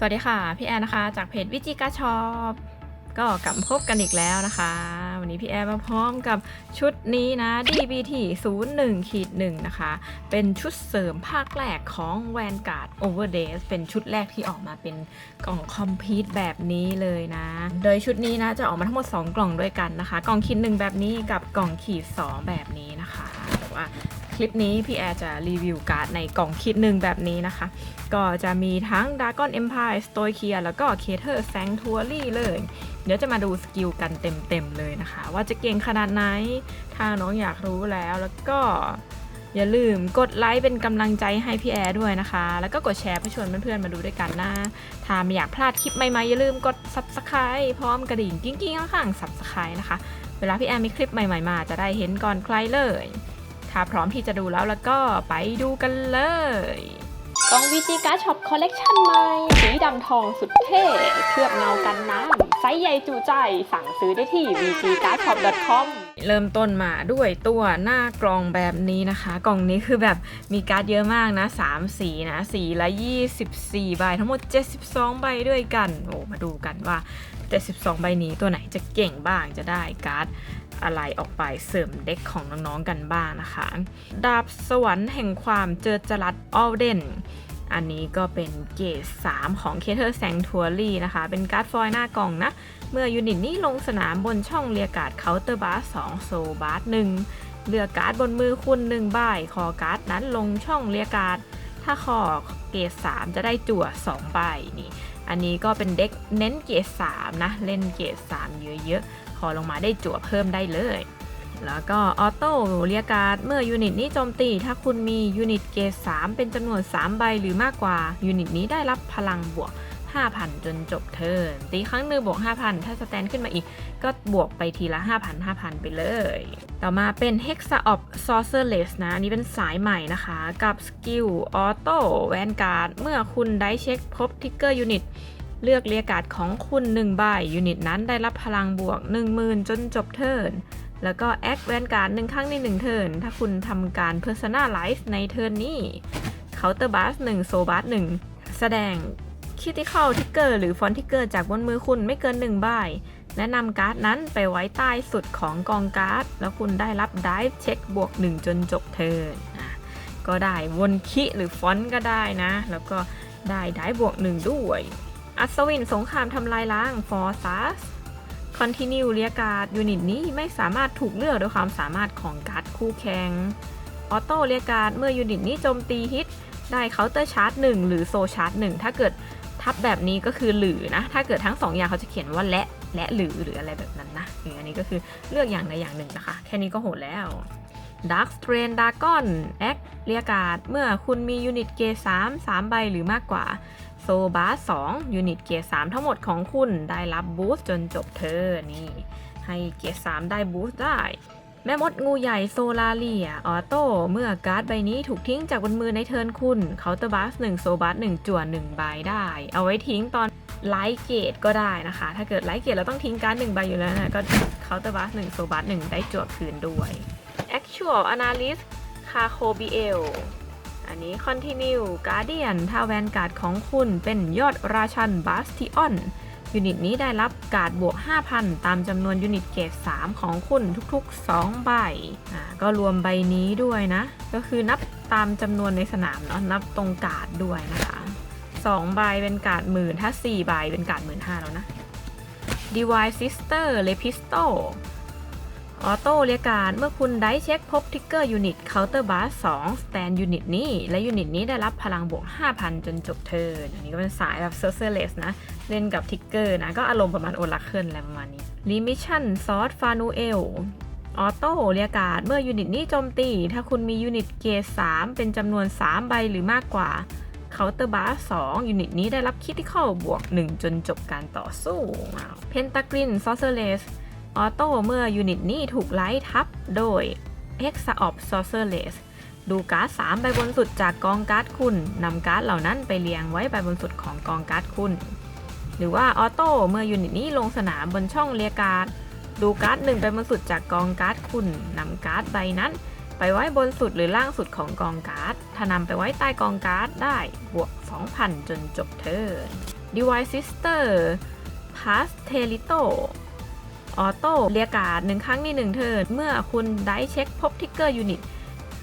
สวัสดีค่ะ พี่แอนนะคะ จากเพจวิจิกาชอปก็กลับพบกันอีกแล้วนะคะ วันนี้พี่แอนมาพร้อมกับชุดนี้นะ DBT 01ขีด1นะคะ เป็นชุดเสริมภาคแรกของ Vanguard Overdays เป็นชุดแรกที่ออกมาเป็นกล่องคอมพิวต์แบบนี้เลยนะ โดยชุดนี้นะจะออกมาทั้งหมด 2 กล่องด้วยกันนะคะ กล่องขีด1แบบนี้กับกล่องขีด 2 แบบนี้นะคะแต่ว่า ลิปนี้พี่แอร์จะรีวิวการ์ดในกล่องคิดหนึ่งแบบนี้นะคะ ก็จะมีทั้ง Dragon Empire s t o i k i a แล้วก็ Cater Sanctuary เลย เดี๋ยวจะมาดูสกิลกันเต็มๆเลยนะคะ ว่าจะเก่งขนาดไหน ถ้าน้องอยากรู้แล้วแล้วก็อย่าลืมกดไลค์เป็นกำลังใจให้พี่แอร์ด้วยนะคะ แล้วก็กดแชร์เพื่อชวนเพื่อนๆมาดูด้วยกันนะ ถ้าไม่อยากพลาดคลิปใหม่ๆ อย่าลืมกด Subscribe พร้อมกระดิ่งกิ้งๆข้างๆ Subscribe นะคะ เวลาพี่แอร์มีคลิปใหม่ๆ มาจะได้เห็นก่อนใครเลย ถ้าพร้อมที่จะดูแล้วแล้วก็ไปดูกันเลยกล่อง VG Card Shop Collection ใหม่ สีดำทองสุดเท่ เคลือบเงากันน้ำไซส์ใหญ่จูใจ สั่งซื้อได้ที่ vgcardshop.com เริ่มต้นมาด้วยตัวหน้ากล่องแบบนี้นะคะ กล่องนี้คือแบบมีการ์ดเยอะมากนะ 3 สีนะ สีละ 24 ใบ ทั้งหมด 72 ใบด้วยกัน โอ้ มาดูกันว่า 72ใบนี้ตัวไหนจะเก่งบ้างจะได้การ์ดอะไรออกไปเสริมเด็กของน้องๆกันบ้างนะคะ ดาบสวรรค์แห่งความเจอจรัสออลเดนอันนี้ก็เป็นเกรด3ของ c a t e r Sanctuary นะคะ เป็นการ์ดฟอยหน้ากล่องนะ เมื่อยูนิตนี้ลงสนามบนช่องเรียการ์ดเคาน์เตอร์บาร์2โซบาร์1เลือกการ์ดบนมือคุณ1ใบคอการ์ดนั้นลงช่องเรียการ์ดถ้าคอเกรด3จะได้จั่ว2ใบนี่ อันนี้ก็เป็นเด็กเน้นเกรด3นะ เล่นเกรด3เยอะๆ ขอลงมาได้จั่วเพิ่มได้เลย แล้วก็ออโต้เรียกการ์ดเมื่อยูนิตนี้โจมตี ถ้าคุณมียูนิตเกรด3เป็นจำนวน 3 ใบหรือมากกว่ายูนิตนี้ได้รับพลังบวก 5,000 จนจบเทิร์นตีครั้งหนึ่งบวก 5,000 ถ้าสแตนขึ้นมาอีก ก็บวกไปทีละ 5,000 5,000 ไปเลย ต่อมาเป็น Hexa of Sorceress นะ อันนี้เป็นสายใหม่นะคะ กับสกิลออโต้แวนการ์ดเมื่อคุณได้เช็คพบทิกเกอร์ยูนิตเลือกเรียกการ์ดของคุณ1ใบยูนิตนั้นได้รับพลังบวก 10,000 จนจบเทิร์นแล้วก็แอคแวนการ์ดหนึ่งครั้งในหนึ่งเทิร์นถ้าคุณทำการ Personalize ในเทิร์นนี้ Counter Bass 1โซบัส1แสดง Critical Trigger หรือ Font Trigger จากบนมือคุณไม่เกิน1ใบแนะนำการ์ดนั้นไปไว้ใต้สุดของกองการ์ด แล้วคุณได้รับ Dive Check บวก 1 จนจบเทิร์นก็ได้วนคิหรือฟอนก็ได้นะ แล้วก็ได้ได้บวก 1 ด้วย อัศวินสงครามทำลายล้าง f o r s a s Continue เรียการ์ดยูนิตนี้ไม่สามารถถูกเลือกด้วยความสามารถของการ์ดคู่แข่งออโต้เรียกการ์ดเมื่อยูนิตนี้โจมตีฮิตได้เคาน์เตอร์ชาร์จ1หรือโซชาร์จ1ถ้าเกิด ทับแบบนี้ก็คือหรือนะ ถ้าเกิดทั้ง 2 อย่างเขาจะเขียนว่าและและหรือหรืออะไรแบบนั้นนะอย่างอันนี้ก็คือเลือกอย่างใดอย่างหนึ่งนะคะ แค่นี้ก็โหดแล้ว Dark Strain Dragon a c เรียการ์ดเมื่อคุณมียูนิตเกรด3 3ใบหรือมากกว่าโซบาส2ยูนิตเกียร์3ทั้งหมดของคุณได้รับบูสต์จนจบเธอร์นี่ให้เกียร์3ได้บูสต์ได้ แม่มดงูใหญ่โซลาเลียออโต้เมื่อการ์ดใบนี้ถูกทิ้งจากบนมือในเทิร์นคุณเคาน์เตอร์บัส1โซบัส1จั่ว1ใบได้ เอาไว้ทิ้งตอนไลท์เกตก็ได้นะคะ ถ้าเกิดไลท์เกตเราต้องทิ้งการ์ด1ใบอยู่แล้วนะก็เคาน์เตอร์บัส1โซบัส1ได้จั่วคืนด้วย Actual Analyst คาโคบีเอลอันนี้ Continue Guardian ถ้าแวนการ์ดของคุณเป็นยอดราชันบาสติออน ยูนิตนี้ได้รับการ์ดบวก 5,000 ตามจำนวนยูนิตเกรด3ของคุณทุกๆ 2 ใบอ่าก็รวมใบนี้ด้วยนะ ก็คือนับตามจำนวนในสนามเนาะนับตรงการ์ดด้วยนะคะ 2 ใบเป็นการ์ดหมื่นถ้า 4 ใบเป็นการ์ดหมื่นห้าแล้วนะ Divine Sister Lepisto ออโต้เรียกการเมื่อคุณได้เช็คพบทิกเกอร์ยูนิตเคาน์เตอร์บาร์2สแตนยูนิตนี้ และยูนิตนี้ได้รับพลังบวก 5,000 จนจบเทิร์นอันนี้ก็เป็นสายแบบเซอร์เซเลสนะ เล่นกับทิกเกอร์นะ ก็อารมณ์ประมาณโอลาเคิลอะไรประมาณนี้ลิมิชันซอสฟานูเอลออโต้เรียกการเมื่อยูนิตนี้โจมตี ถ้าคุณมียูนิตเกรด3เป็นจำนวน 3 ใบหรือมากกว่าเคาน์เตอร์บาร์2ยูนิตนี้ได้รับคิติคอลบวก 1 จนจบการต่อสู้เพนตากรินซอสเซเลส ออโต้เมื่อยูนิตนี้ถูกไลท์ทับโดย e x a of Sorceress ดูการ์ด3ใบบนสุดจากกองการ์ดคุณนำการ์ดเหล่านั้นไปเรียงไว้ใบบนสุดของกองการ์ดคุณ หรือว่าออโต้เมื่อยูนิตนี้ลงสนามบนช่องเรียการ์ดดูการ์ดหนึ่งใบบนสุดจากกองการ์ดคุณนำการ์ดใบนั้น ไปไว้บนสุดหรือล่างสุดของกองการ์ดถ้านำไปไว้ใต้กองการ์ดได้บวก 2,000 จนจบเทิร์น Divine Sister Pastelito ออโต้เรียการ์ดหนึ่งครั้งในหนึ่งเทิร์นเมื่อคุณได้เช็คพบทิกเกอร์ยูนิต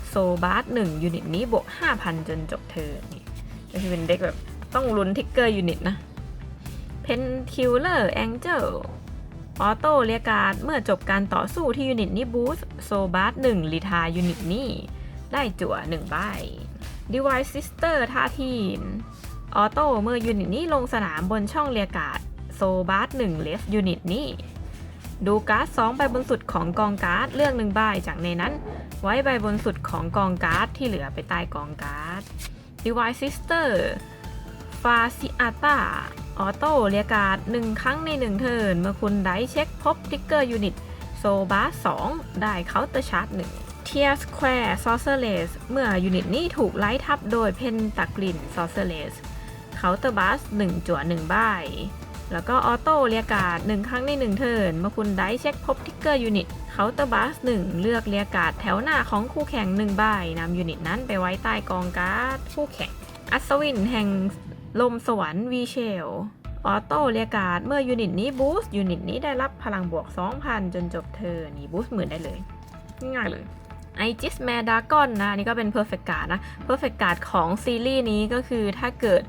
โซบาร์หนึ่งยูนิตนี้บวก 5,000 จนจบเทิร์นนี่ก็คือเป็นเด็กแบบต้องลุ้นทิกเกอร์ยูนิตนะ Painkiller Angel ออโต้เรียการ์ดเมื่อจบการต่อสู้ที่ยูนิตนี้บูสโซบาร์หนึ่งรีทายูนิตนี้ได้จั่วหนึ่งใบ Divine Sister ท่าทีมออโต้เมื่อยูนิตนี้ลงสนามบนช่องเรียการ์ดโซบาร์หนึ่งเลสยูนิตนี้ ดูการ์ด2ใบบนสุดของกองการ์ดเลือกหนึ่งใบจากในนั้น ไว้ใบบนสุดของกองการ์ดที่เหลือไปใต้กองการ์ด Divine Sister ฟาซิอาตาออโต้เรียการ์ดหนึ่งครั้งในหนึ่งเทิร์นเมื่อคุณได้เช็คพบทิกเกอร์ยูนิตโซบาร์2ได้เคาน์เตอร์ชาร์จ1 Tear Square Sorceress เมื่อยูนิตนี้ถูกไล่ทับโดยเพนตากลิน Sorceress เคาน์เตอร์บัส1จั่ว1ใบ แล้วก็ออโต้เรียการ์ดหนึ่งครั้งในหนึ่งเทิร์นเมื่อคุณได้เช็คพบทิกเกอร์ยูนิตเคาน์เตอร์บัสหนึ่งเลือกเรียการ์ดแถวหน้าของคู่แข่งหนึ่งใบนำยูนิตนั้นไปไว้ใต้กองการ์ดคู่แข่ง อัศวินแห่งลมสวรรค์วีเชลออโต้เรียการ์ดเมื่อยูนิตนี้บูสต์ยูนิตนี้ได้รับพลังบวก 2,000 จนจบเทิร์นนี่บูสต์หมื่นได้เลยง่ายเลยไอจิสแมดากอนนะนนี่ก็เป็นเพอร์เฟกการ์ดนะเพอร์เฟกการ์ดของซีรีส์นี้ก็คือถ้าเกิด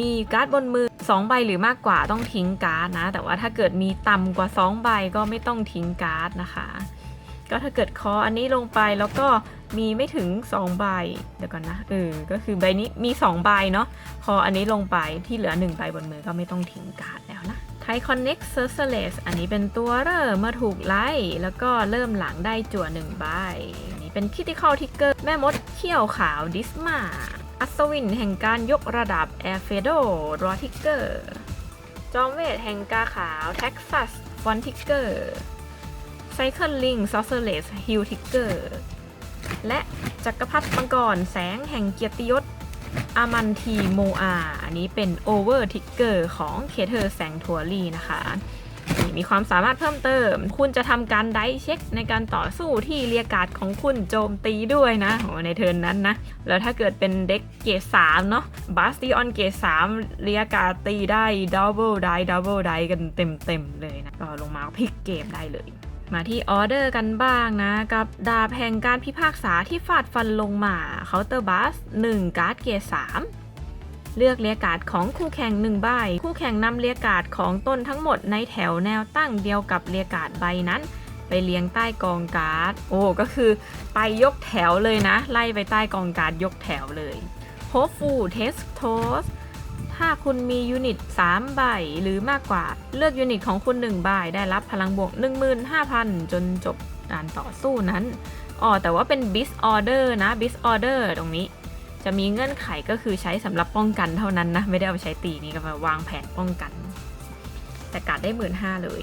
มีการ์ดบนมือ 2 ใบหรือมากกว่าต้องทิ้งการ์ดนะ แต่ว่าถ้าเกิดมีต่ำกว่า 2 ใบก็ไม่ต้องทิ้งการ์ดนะคะ ก็ถ้าเกิดคออันนี้ลงไปแล้วก็มีไม่ถึง 2 ใบเดี๋ยวก่อนนะเออก็คือใบนี้มี 2 ใบเนาะคออันนี้ลงไปที่เหลือ 1 ใบบนมือก็ไม่ต้องทิ้งการ์ดแล้วนะไทคอนเน็กเซอร์เซเลสอันนี้เป็นตัวเริ่มเมื่อถูกไล่แล้วก็เริ่มหลังได้จั่ว1ใบ อันนี้เป็นคิติคอลทิกเกอร์แม่มดเขี้ยวขาวดิสมา อัศวินแห่งการยกระดับแอร์เฟโดรอทิกเกอร์ จอมเวทแห่งกาขาวเท็กซัสฟอนทิกเกอร์ไซเคิลลิงซอสเซเลสฮิลทิกเกอร์ และจักรพรรดิมังกรแสงแห่งเกียรติยศอามันทีโมอา อันนี้เป็นโอเวอร์ทิกเกอร์ของเคเทอร์แสงทัวรี่นะคะ มีความสามารถเพิ่มเติม คุณจะทำการไดเช็คในการต่อสู้ที่เรียกกาดของคุณโจมตีด้วยนะโอในเทิร์นนั้นนะ แล้วถ้าเกิดเป็นเด็กเกรด3เนาะบาสติออนเกรด3เรียกกาดตีได้ดับเบิลไดดับเบิลไดกันเต็มๆเลยนะก็ลงมาพลิกเกมได้เลยมาที่ออเดอร์กันบ้างนะ กับดาบแห่งการพิพากษาที่ฟาดฟันลงมาเคาน์เตอร์บัส1การ์ดเกียร์3 เลือกเรียกาดของคู่แข่ง1ใบ คู่แข่งนำเรียกาดของต้นทั้งหมดในแถวแนวตั้งเดียวกับเรียกาดใบนั้น ไปเลี้ยงใต้กองการ์ด โอ้ ก็คือไปยกแถวเลยนะ ไล่ไปใต้กองการ์ดยกแถวเลย Hopeful Test Toast ถ้าคุณมียูนิต 3 ใบหรือมากกว่า เลือกยูนิตของคุณ 1 ใบได้รับพลังบวก 15,000 จนจบการต่อสู้นั้นอ๋อแต่ว่าเป็น bis order นะ bis order ตรงนี้ จะมีเงื่อนไขก็คือใช้สำหรับป้องกันเท่านั้นนะ ไม่ได้เอาไปใช้ตีนี่ก็มาวางแผนป้องกัน แต่การดได้15,000เลย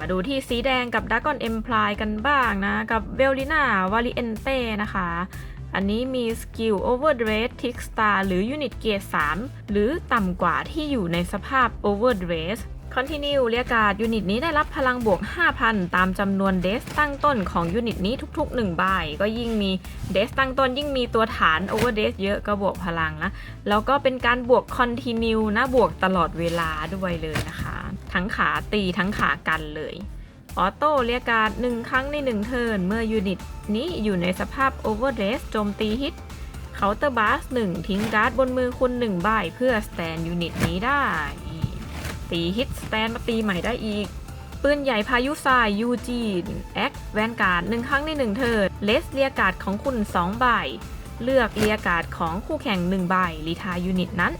มาดูที่สีแดงกับ Dragon Empire กันบ้างนะ กับเ e ล i ิน่าวาริเอนเต้นะคะ อันนี้มีสกิล Overdress Tick Star หรือยูนิตเกียร์3หรือต่ำกว่าที่อยู่ในสภาพ Overdress Continue เรียการ์ดยูนิตนี้ได้รับพลังบวก 5,000 ตามจำนวนเดสตั้งต้นของยูนิตนี้ทุกๆ1ใบก็ยิ่งมีเดสตั้งต้นยิ่งมีตัวฐาน Overdress เยอะก็บวกพลังนะ แล้วก็เป็นการบวก Continue นะบวกตลอดเวลาด้วยเลยนะคะ ทั้งขาตีทั้งขากันเลยออโต้เรียกการ์ดหนึ่งครั้งในหนึ่งเทิร์นเมื่อยูนิตนี้อยู่ในสภาพ Overdress โจมตีฮิตเคาน์เตอร์บัสหนึ่งทิ้งการ์ดบนมือคุณหนึ่งใบเพื่อสแตนยูนิตนี้ได้ ตีฮิตสแตนมาตีใหม่ได้อีก ปืนใหญ่พายุทรายยูจีนแอคแวนการ์ดหนึ่งครั้งในหนึ่งเทิร์นเลสเรียการ์ดของคุณสองใบ เลือกเรียการ์ดของคู่แข่งหนึ่งใบรีทายยูนิตนั้น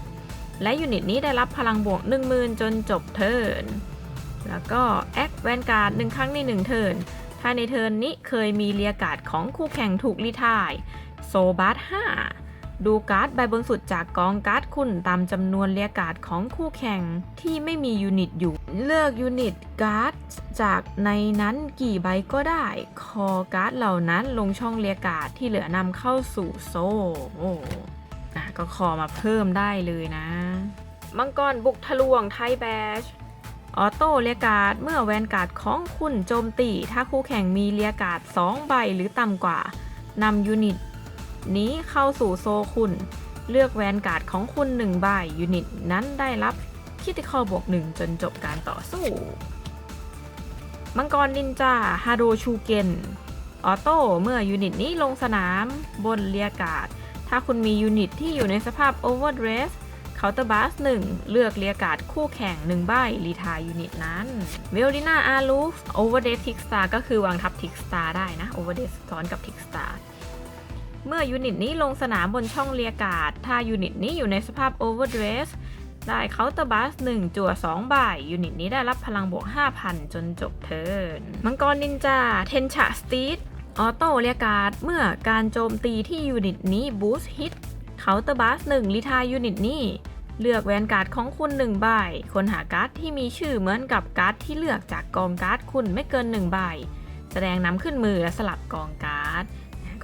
และยูนิตนี้ได้รับพลังบวก 10,000 จนจบเทิร์นแล้วก็แอคแวนการ์ดหนึ่งครั้งในหนึ่งเทิร์นถ้าในเทิร์นนี้เคยมีเรียการ์ดของคู่แข่งถูกรีทายโซบัส5 ดูการ์ดใบบนสุดจากกองการ์ดคุณตามจำนวนเรียการ์ดของคู่แข่งที่ไม่มียูนิตอยู่ เลือกยูนิตการ์ดจากในนั้นกี่ใบก็ได้ คอการ์ดเหล่านั้นลงช่องเรียการ์ดที่เหลือนำเข้าสู่โซ่โอ้อะก็คอมาเพิ่มได้เลยนะ มังกรบุกทะลวงไทยแบชออโต้เรียการ์ดเมื่อแวนการ์ดของคุณโจมตี ถ้าคู่แข่งมีเรียการ์ด2ใบหรือต่ำกว่านำยูนิต นี้เข้าสู่โซคุณ เลือกแวนการ์ดของคุณ 1 ใบยูนิต นั้นได้รับคิติคอบวก 1 จนจบการต่อสู้ มังกรนินจาฮาโดชูเกนออโต้เมื่อยูนิตนี้ลงสนามบนเรียกาศ ถ้าคุณมียูนิตที่อยู่ในสภาพโอเวอร์เดรสเคาน์เตอร์บัส1เลือกเรียกาศคู่แข่ง1ใบรีทายยูนิตนั้นเวลดิน่าอารูฟโอเวอร์เดสทิกสตาร์ก็คือวางทับทิกสตาร์ได้นะโอเวอร์เดสซ้อนกับทิกสตาร์ เมื่อยูนิตนี้ลงสนามบนช่องเรียกาศ ถ้ายูนิตนี้อยู่ในสภาพโอเวอร์เดรสได้เคาน์เตอร์บัส1จั่ว2ใบยูนิตนี้ได้รับพลังบวก 5,000 จนจบเทิร์นมังกรนินจา เทนชะสตีดออโต้เรียกาดเมื่อการโจมตีที่ยูนิตนี้บูสต์ฮิตเคาน์เตอร์บัส1ลิทายยูนิตนี้ เลือกแวนการ์ดของคุณ1ใบคนหาการ์ดที่มีชื่อเหมือนกับการ์ดที่เลือกจากกองการ์ดคุณไม่เกิน1ใบแสดงนำขึ้นมือและสลับกองการ์ด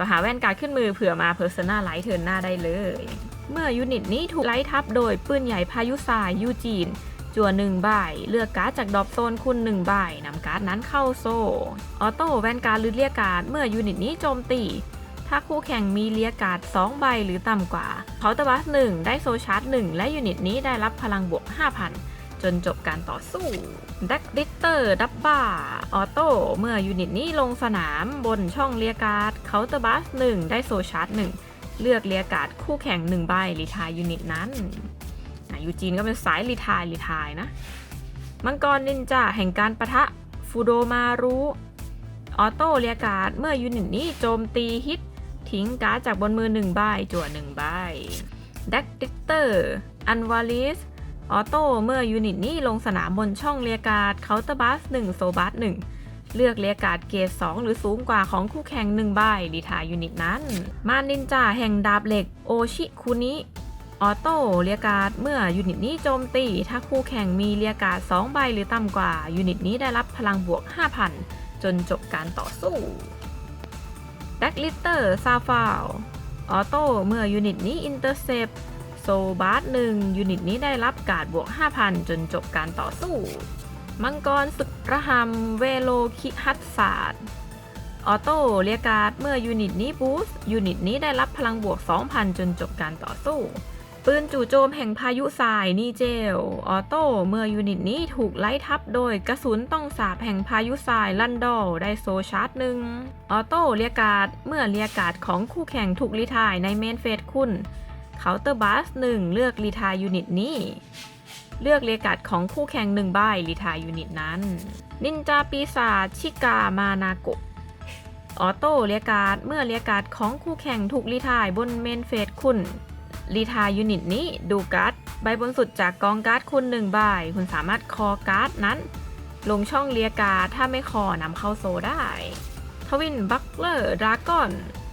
ก็หาแว่นการ์ดขึ้นมือเผื่อมาเพอร์ซนาไลท์เทิร์นหน้าได้เลย เมื่อยูนิตนี้ถูกไล่ทับโดยปืนใหญ่พายุทรายยูจีน จั่วหนึ่งใบเลือกการ์ดจากดรอปโซนคุณหนึ่งใบนำการ์ดนั้นเข้าโซ่ออโต้แว่นการ์ดหรือเรียการ์ดเมื่อยูนิตนี้โจมตีถ้าคู่แข่งมีเลียการ์ด2ใบหรือต่ำกว่าเคาน์เตอร์บัส1ได้โซชาร์จ1และยูนิตนี้ได้รับพลังบวก 5,000 จนจบการต่อสู้ดักดิเตอร์ดับบ้า ออโต้เมื่อยูนิตนี้ลงสนามบนช่องเลียการ์ดเคาน์เตอร์บัส1ได้โซชาร์จ1เลือกเลียการ์ดคู่แข่ง1ใบรีทายยูนิตนั้นยูจีนก็เป็นสายรีทายรีทายนะ มังกรนินจาแห่งการประทะฟูโดมารุออโต้เรียการ์ดเมื่อยูนิตนี้โจมตีฮิต ทิ้งการ์ดจากบนมือ1ใบจั่ว1ใบแดกดิเตอร์ อันวาลิส ออโต้เมื่อยูนิตนี้ลงสนามบนช่องเรียการ์ดเคาน์เตอร์บัส1โซบัส1เลือกเรียการ์ดเกรด2หรือสูงกว่าของคู่แข่ง1ใบรีทายยูนิตนั้น มานินจาแห่งดาบเหล็กโอชิคุนิออโต้เรียการ์ดเมื่อยูนิตนี้โจมตี ถ้าคู่แข่งมีเรียการ์ด2ใบหรือต่ำกว่า ยูนิตนี้ได้รับพลังบวก 5,000 จนจบการต่อสู้แบ็กลิเตอร์ซาฟาวออโต้เมื่อยูนิตนี้อินเตอร์เซป โซบาร์หนึ่งยูนิตนี้ได้รับการบวก 5,000 จนจบการต่อสู้ มังกรสึกระหำเวโลคิฮัตศาสตร์ออโต้เรียกการ์ดเมื่อยูนิตนี้บูสต์ยูนิตนี้ได้รับพลังบวก 2,000 จนจบการต่อสู้ ปืนจู่โจมแห่งพายุทรายนีเจล ออโต้เมื่อยูนิตนี้ถูกไล่ทับโดยกระสุนต้องสาบแห่งพายุทรายลันดอลได้โซชาร์จหนึ่งออโต้เรียกการ์ดเมื่อเรียกการ์ดของคู่แข่งถูกรีทายในเมนเฟสคุณ คาน์เตอร์บัสหนึ่งเลือกรีทายูนิตนี้ เลือกเรียกการ์ดของคู่แข่งหนึ่งใบรีทายูนิตนั้น นินจาปีศาจชิกามานาโกะออโต้เรียการ์ดเมื่อเรียการ์ดของคู่แข่งถูกรีทายบนเมนเฟสคุณรีทายยูนิตนี้ดูการ์ดใบบนสุดจากกองการ์ดคุณหนึ่งใบคุณสามารถคอการ์ดนั้น ลงช่องเลียการ์ดถ้าไม่คอนำเข้าโซได้ ทวินบัคเลอร์ดราก้อน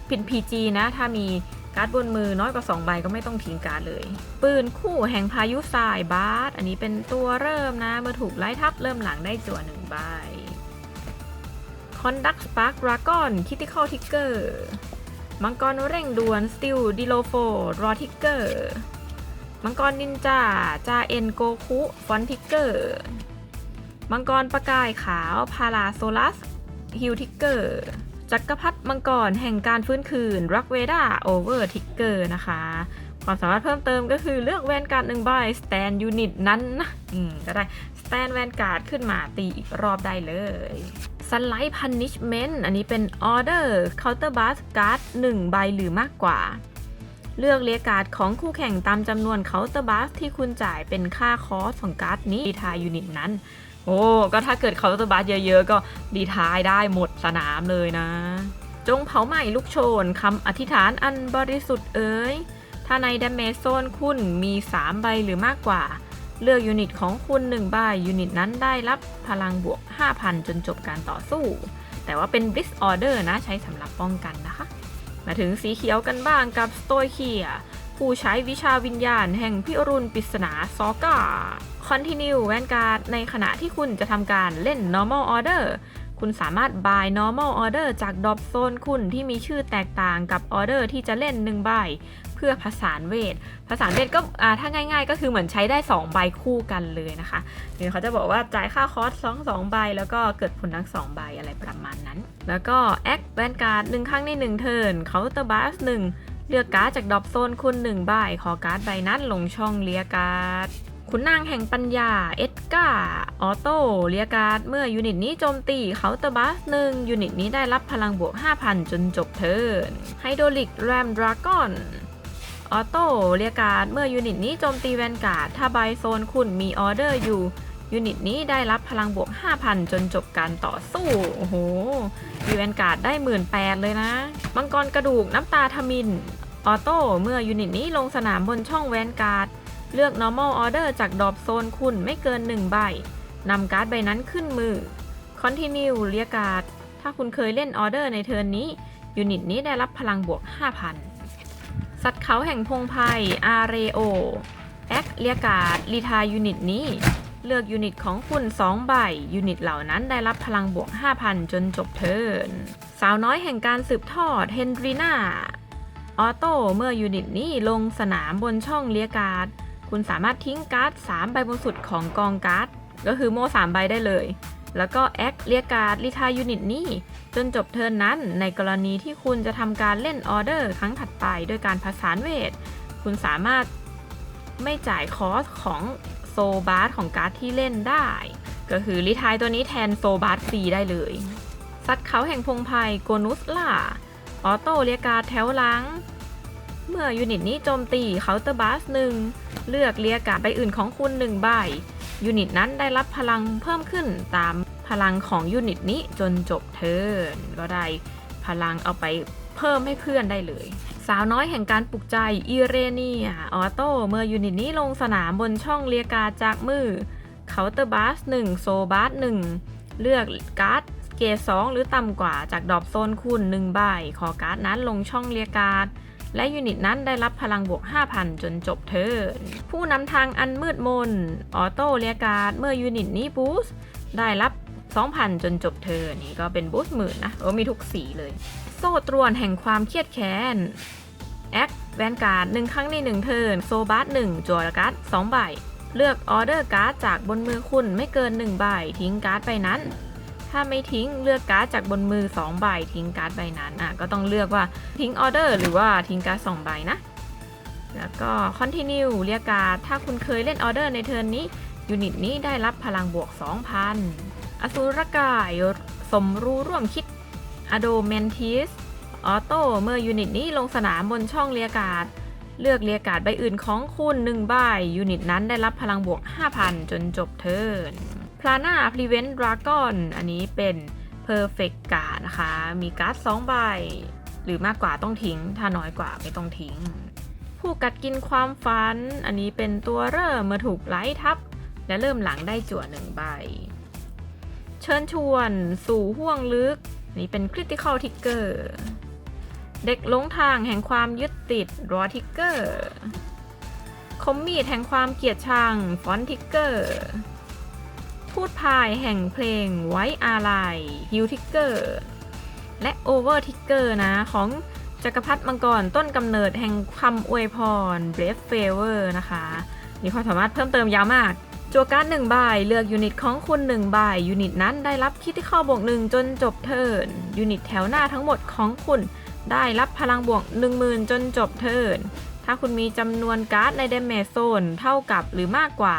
ผิด PG นะ ถ้ามี การ์ดบนมือน้อยกว่า 2 ใบก็ไม่ต้องทิ้งการ์ดเลย ปืนคู่แห่งพายุทรายบาร์อันนี้เป็นตัวเริ่มนะเมื่อถูกไล่ทับเริ่มหลังได้จั่วหนึ่งใบ Conduct Spark Dragon Critical Trigger มังกรเร่งด่วน Steel d i l o f o r o Trigger มังกรนินจาจาเอ็นโกคุฟอนทิกเกอร์ มังกรประกายขาว พาราโซลัสฮิลทิกเกอร์ จักรพรรดิมังกรแห่งการฟื้นคืนรักเวดาโอเวอร์ทิกเกอร์นะคะ ความสามารถเพิ่มเติมก็คือเลือกแวนการ์ดหนึ่งใบสแตนยูนิตนั้นนะอืมก็ได้สแตนแวนการ์ดขึ้นมาตีอีกรอบได้เลยสไลด์พันนิชเมนต์อันนี้เป็นออเดอร์เคาน์เตอร์บัสการ์ด1ใบหรือมากกว่า เลือกเรียการ์ดของคู่แข่งตามจำนวนเคาน์เตอร์บัสที่คุณจ่ายเป็นค่าคอสของการ์ดนี้ดีทายยูนิตนั้น โอ้ก็ถ้าเกิดเคาตบัสเยอะๆ ก็ดีทายได้หมดสนามเลยนะ จงเผาไหม้ลูกโชนคำอธิษฐานอันบริสุทธิ์เอ๋ยถ้าในดาเมจโซนคุณมี 3 ใบหรือมากกว่า เลือกยูนิตของคุณ 1 ใบยูนิตนั้นได้รับพลังบวก 5,000 จนจบการต่อสู้ แต่ว่าเป็น Bliss Order นะใช้สำหรับป้องกันนะคะ มาถึงสีเขียวกันบ้างกับสโตยเคียผู้ใช้วิชาวิญญาณแห่งพิรุณปริศนาซอกา Continue แวนการ์ดในขณะที่คุณจะทำการเล่น normal order คุณสามารถ buy normal order จากดรอปโซนคุณที่มีชื่อแตกต่างกับออเดอร์ที่จะเล่น1ใบเพื่อผสานเวทผสานเวทก็ถ้าง่ายๆ ก็คือเหมือนใช้ได้ 2 ใบคู่กันเลยนะคะหรือเขาจะบอกว่าจ่ายค่าคอสสองสองใบ แล้วก็เกิดผลทั้ง 2 ใบอะไรประมาณนั้น แล้วก็แอคแวนการ์ดหนึ่งครั้งใน1เทิร์นเคาน์เตอร์บัสหนึ่งเลือกการ์ดจากดรอปโซนคุณหนึ่งใบขอการ์ดใบนั้นลงช่องเลียการ์ด คุณนางแห่งปัญญา เอ็ดกาออโต้เลียการ์ด เมื่อยูนิตนี้โจมตีเขาน์เตอร์บัสหนึ่งยูนิตนี้ได้รับพลังบวก 5,000 จนจบเทิร์นไฮโดรลิกแรมดราก้อนออโต้เลียการ์ด เมื่อยูนิตนี้โจมตีแวนการ์ด ถ้าใบโซนคุณมีออเดอร์อยู่ยูนิตนี้ได้รับพลังบวก 5,000 จนจบการต่อสู้ โอ้โหมีแวนการ์ดได้18,000เลยนะ มังกรกระดูกน้ำตาทมิน ออโต้ เมื่อยูนิตนี้ลงสนามบนช่องแวนการ์ด เลือก normal order จากดรอปโซนคุณไม่เกิน 1 ใบ นำการ์ดใบนั้นขึ้นมือ continue เรียกการ์ด ถ้าคุณเคยเล่นออเดอร์ในเทิร์นนี้ ยูนิตนี้ได้รับพลังบวก 5,000 สัตว์เขาแห่งพงไพอาเรโอแอคเรียกการ์ดรีทายยูนิตนี้ เลือกยูนิตของคุณ 2 ใบ ยูนิตเหล่านั้นได้รับพลังบวก 5,000 จนจบเทิร์น สาวน้อยแห่งการสืบทอดเฮนรีนาออโต้เมื่อยูนิตนี้ลงสนามบนช่องเลียการ์ด คุณสามารถทิ้งการ์ด 3 ใบบนสุดของกองการ์ด ก็คือโม่3ใบได้เลย แล้วก็แอคเรียการ์ดรีทายยูนิตนี้ จนจบเทิร์นนั้น ในกรณีที่คุณจะทำการเล่นออเดอร์ครั้งถัดไปด้วยการผสานเวท คุณสามารถไม่จ่ายคอสของโซบาร์ของการ์ดที่เล่นได้ ก็คือรีทายตัวนี้แทนโซบาร์ฟรีได้เลยสัตว์เขาแห่งพงไพโกนุสล่าออโต้เรียการ์ดแถวหลัง เมื่อยูนิตนี้โจมตีเคาน์เตอร์บัสหนึ่งเลือกเรียกาใบอื่นของคุณหนึ่งใบยูนิตนั้นได้รับพลังเพิ่มขึ้นตามพลังของยูนิตนี้จนจบเทิร์นก็ได้พลังเอาไปเพิ่มให้เพื่อนได้เลย สาวน้อยแห่งการปลุกใจอิเรเนียออโต้เมื่อยูนิตนี้ลงสนามบนช่องเรียกาจากมือเคาน์เตอร์บัสหนึ่งโซบัสหนึ่งเลือกการ์ดเกรดสองหรือต่ำกว่าจากดอปโซนคุณหนึ่งใบขอการ์ดนั้นลงช่องเรียกาด และยูนิตนั้นได้รับพลังบวก 5,000 จนจบเทิร์นผู้นำทางอันมืดมน ออโต้เรียการ์ดเมื่อยูนิตนี้บูสต์ได้รับ2,000 จนจบเทิร์นนี่ก็เป็นบูสต์หมื่นนะโอ้มีทุกสีเลย โซ่ตรวนแห่งความเครียดแค้น แอคแวนการ์ดหนึ่งครั้งในหนึ่งเทิร์นโซบัสหนึ่งจัวการ์ดสองใบ เลือกออเดอร์การ์ดจากบนมือคุณไม่เกิน 1 ใบ ทิ้งการ์ดไปนั้น ถ้าไม่ทิ้งเลือกการ์ดจากบนมือ 2 ใบทิ้งการ์ดใบนั้นอะก็ต้องเลือกว่าทิ้งออเดอร์หรือว่าทิ้งการ์ด2ใบนะ แล้วก็ continue เรียกการ์ดถ้าคุณเคยเล่นออเดอร์ในเทิร์นนี้ยูนิตนี้ได้รับพลังบวก 2,000 อสูรกายสมรู้ร่วมคิดอโดเมนทิสออโต้เมื่อยูนิตนี้ลงสนามบนช่องเรียการ์ดเลือกเรียการ์ดใบอื่นของคุณหนึ่งใบยูนิตนั้นได้รับพลังบวก 5,000 จนจบเทิร์น พลาน่าพรีเวนต์ดราก้อนอันนี้เป็น Perfect การ์ดนะคะ มีการ์ด2ใบ หรือมากกว่าต้องทิ้ง ถ้าน้อยกว่าไม่ต้องทิ้ง ผู้กัดกินความฝัน อันนี้เป็นตัวเริ่มเมื่อถูกไล่ทับ และเริ่มหลังได้จั่วหนึ่งใบ เชิญชวนสู่ห่วงลึก อันนี้เป็น Critical Trigger เด็กหลงทางแห่งความยึดติดรอทิกเกอร์ คมมีดแห่งความเกลียดชังฟอนทิกเกอร์ พูดพายแห่งเพลงไว้อาลัยฮิวทิกเกอร์และโอเวอร์ทิกเกอร์นะ ของจักรพรรดิมังกรต้นกำเนิดแห่งคำอวยพร Brave Favor นะคะ มีความสามารถเพิ่มเติมยาวมากจัวการ์ดหนึ่งใบเลือกยูนิตของคุณหนึ่งใบยูนิตนั้นได้รับคิดที่ข้าบวกหนึ่งจนจบเทิร์นยูนิตแถวหน้าทั้งหมดของคุณ ได้รับพลังบวก 10,000 จนจบเทิร์นถ้าคุณมีจำนวนการ์ดในเดเมโซนเท่ากับหรือมากกว่า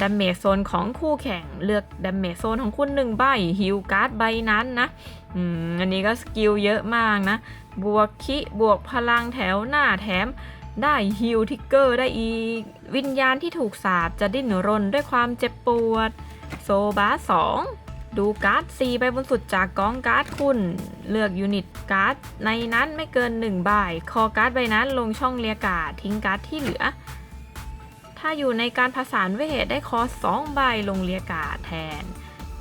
ด a เม e โซนของคู่แข่งเลือกด a เม e โซนของคุณ1ใบฮิวการ์ดใบนั้นนะอืมอันนี้ก็สกิลเยอะมากนะ บวกคิบวกพลังแถวหน้าแถมได้ฮิลทิกเกอร์ได้อีก วิญญาณที่ถูกสาบจะดิ้นรนด้วยความเจ็บปวด โซบาสองดูการ์ด4ใบบนสุดจากกองการ์ดคุณ เลือกยูนิตการ์ดในนั้นไม่เกิน1ใบคอการ์ดใบนั้นลงช่องเรียกการ์ดทิ้งการ์ดที่เหลือ ถ้าอยู่ในการผสานเวทได้คอ2ใบลงเรียกาแทน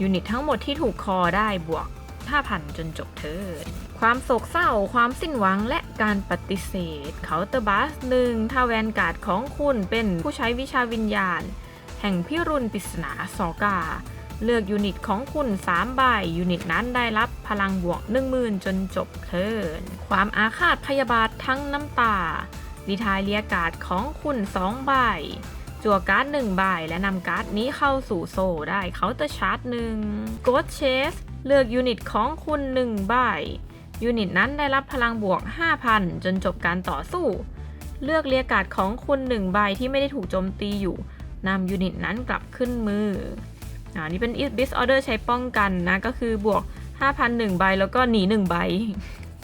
ยูนิตทั้งหมดที่ถูกคอได้บวก 5,000 จนจบเทิร์นความโศกเศร้า ความสิ้นหวังและการปฏิเสธเคาน์เตอร์บัสหนึ่งถ้าแวนการ์ดของคุณเป็นผู้ใช้วิชาวิญญาณ แห่งพิรุณปริศนาซอกา เลือกยูนิตของคุณ 3 ใบ ยูนิตนั้นได้รับพลังบวก 10,000 จนจบเทิร์นความอาฆาตพยาบาททั้งน้ำตา ดีทายเรียการ์ดของคุณ 2 ใบ จั่วการ์ดหนึ่งใบ และนำการ์ดนี้เข้าสู่โซได้เคาน์เตอร์ชาร์จหนึ่งโกดเชสเลือกยูนิตของคุณ 1 ใบ ยูนิตนั้นได้รับพลังบวก 5,000 จนจบการต่อสู้ เลือกเรียการ์ดของคุณหนึ่งใบที่ไม่ได้ถูกโจมตีอยู่นำยูนิตนั้นกลับขึ้นมืออ่านี่เป็น disorder ใช้ป้องกันนะ ก็คือบวก 5,001ใบแล้วก็หนี 1 ใบ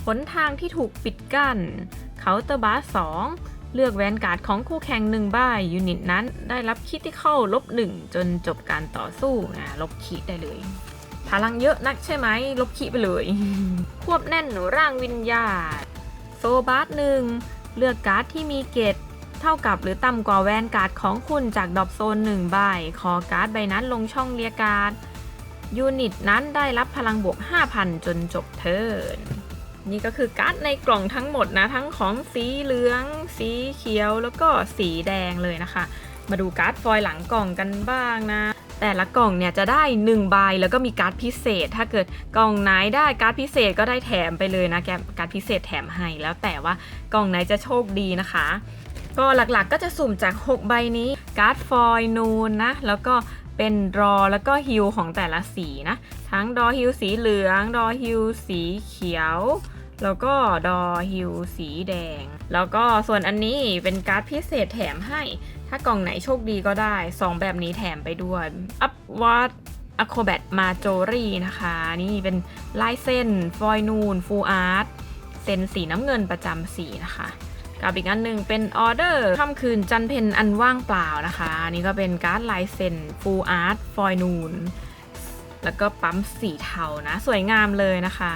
หนทางที่ถูกปิดกั้นเคาน์เตอร์บาร์2เลือกแวนการ์ดของคู่แข่ง1ใบยูนิตนั้นได้รับคิดที่เข้าลบ1จนจบการต่อสู้นะลบคิดได้เลย พลังเยอะนักใช่ไหม ลบขีไปเลย ควบแน่นร่างวิญญาณโซบาร์หนึ่งเลือกการ์ดที่มีเกรดเท่ากับหรือต่ำกว่าแวนการ์ดของคุณจากดอปโซน1ใบคอการ์ดใบนั้นลงช่องเรียกการ์ดยูนิตนั้นได้รับพลังบวก 5,000 จนจบเทิร์น นี่ก็คือการ์ดในกล่องทั้งหมดนะ ทั้งของสีเหลือง สีเขียวแล้วก็สีแดงเลยนะคะ มาดูการ์ดฟอยล์หลังกล่องกันบ้างนะ แต่ละกล่องเนี่ยจะได้1ใบแล้วก็มีการ์ดพิเศษ ถ้าเกิดกล่องไหนได้การ์ดพิเศษก็ได้แถมไปเลยนะแกการ์ดพิเศษแถมให้แล้วแต่ว่ากล่องไหนจะโชคดีนะคะ ก็หลักๆก็จะสุ่มจาก 6 ใบนี้การ์ดฟอยล์นูนนะแล้วก็เป็นดรอแล้วก็ฮิลของแต่ละสีนะ ทั้งดอฮิลสีเหลืองดอฮิลสีเขียว แล้วก็ดอฮิลสีแดง แล้วก็ส่วนอันนี้เป็นการ์ดพิเศษแถมให้ ถ้ากล่องไหนโชคดีก็ได้ 2 แบบนี้แถมไปด้วยอัพวัดอะโครแบทมาโจรี่นะคะ นี่เป็นลายเส้น ฟอยนูนฟูอาร์ตเส้นสีน้ำเงินประจำสีนะคะกับอีกอันหนึ่งเป็นออเดอร์ค่ำคืนจันเพนอันว่างเปล่านะคะนนี่ก็เป็นการ์ดลายเซ็นฟูอาร์ตฟอยนูนแล้วก็ปั๊มสีเทานะ สวยงามเลยนะคะ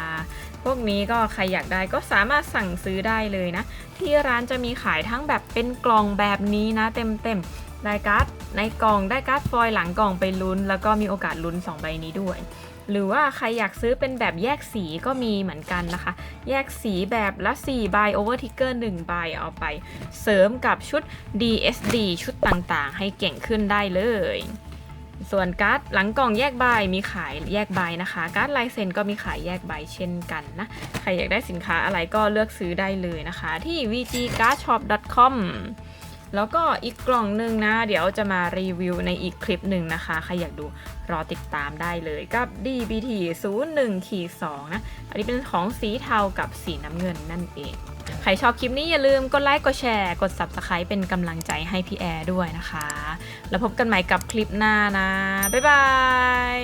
พวกนี้ก็ใครอยากได้ก็สามารถสั่งซื้อได้เลยนะ ที่ร้านจะมีขายทั้งแบบเป็นกล่องแบบนี้นะ เต็มๆได้การ์ดในกล่องได้การ์ดฟอยล์หลังกล่องไปลุ้น แล้วก็มีโอกาสลุ้น 2 ใบนี้ด้วย หรือว่าใครอยากซื้อเป็นแบบแยกสีก็มีเหมือนกันนะคะ แยกสีแบบละ4ใบ Over Ticker 1ใบเอาไป เสริมกับชุด DSD ชุดต่างๆ ให้เก่งขึ้นได้เลย ส่วนการ์ดหลังกล่องแยกใบมีขายแยกใบนะคะ การ์ดลายเซ็นก็มีขายแยกใบเช่นกันนะ ใครอยากได้สินค้าอะไรก็เลือกซื้อได้เลยนะคะ ที่ vgcardshop.com แล้วก็อีกกล่องหนึ่งนะ เดี๋ยวจะมารีวิวในอีกคลิปหนึ่งนะคะ ใครอยากดูรอติดตามได้เลยกับ DBT 01-2นะ อันนี้เป็นของสีเทากับสีน้ำเงินนั่นเอง ใครชอบคลิปนี้อย่าลืมกดไลค์ กดแชร์ กด Subscribe เป็นกำลังใจให้พี่แอร์ด้วยนะคะ แล้วพบกันใหม่กับคลิปหน้านะ บ๊ายบาย